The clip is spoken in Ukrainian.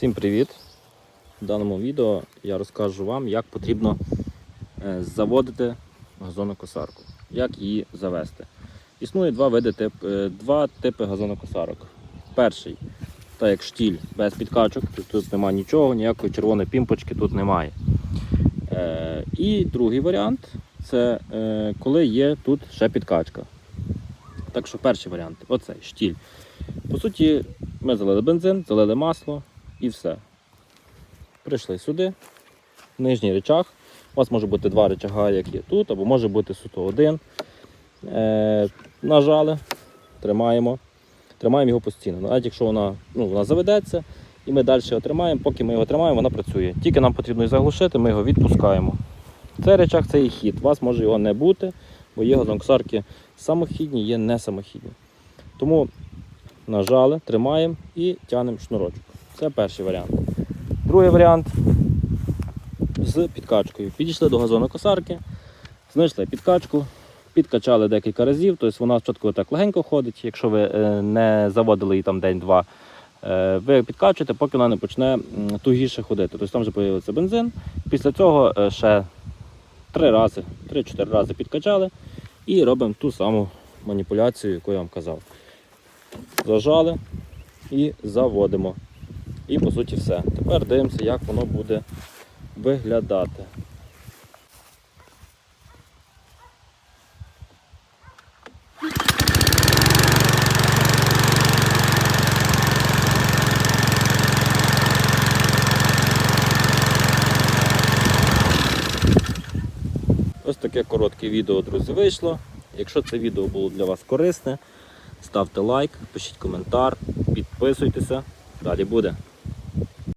Всім привіт! В даному відео я розкажу вам, як потрібно е, заводити газонокосарку, як її завести. Існує два види тип, е, два типи газонокосарок. Перший, так як штіль без підкачок, тут, немає нічого, ніякої червоної пімпочки тут немає. Е, І другий варіант це коли є тут ще підкачка. Так що перший варіант оцей штіль. По суті, ми залили бензин, залили масло і все. Прийшли сюди, нижній речах. У вас може бути два речага, як є тут, або може бути суто один. Е, нажали, тримаємо. Тримаємо його постійно. Навіть якщо вона, ну, вона заведеться, і ми далі його тримаємо, поки ми його тримаємо, вона працює. Тільки нам потрібно її заглушити, ми його відпускаємо. Цей речах це і хід. У вас може його не бути, бо є газонокосарки самохідні, є не самохідні. Тому нажали, тримаємо і тягнемо шнурочок. Це перший варіант. Другий варіант з підкачкою. Підійшли до газонокосарки, знайшли підкачку, підкачали декілька разів, тобто вона спочатку так легенько ходить, якщо ви е, не заводили її там день-два. е, Ви підкачуєте, поки вона не почне тугіше ходити. Тобто там вже з'явиться бензин. Після цього е, ще три рази, 3-4 рази підкачали і робимо ту саму маніпуляцію, яку я вам казав. Зажали і заводимо. І по суті все. Тепер дивимося, як воно буде виглядати. Ось таке коротке відео, друзі, вийшло. Якщо це відео було для вас корисне, ставте лайк, пишіть коментар, підписуйтеся. Далі буде.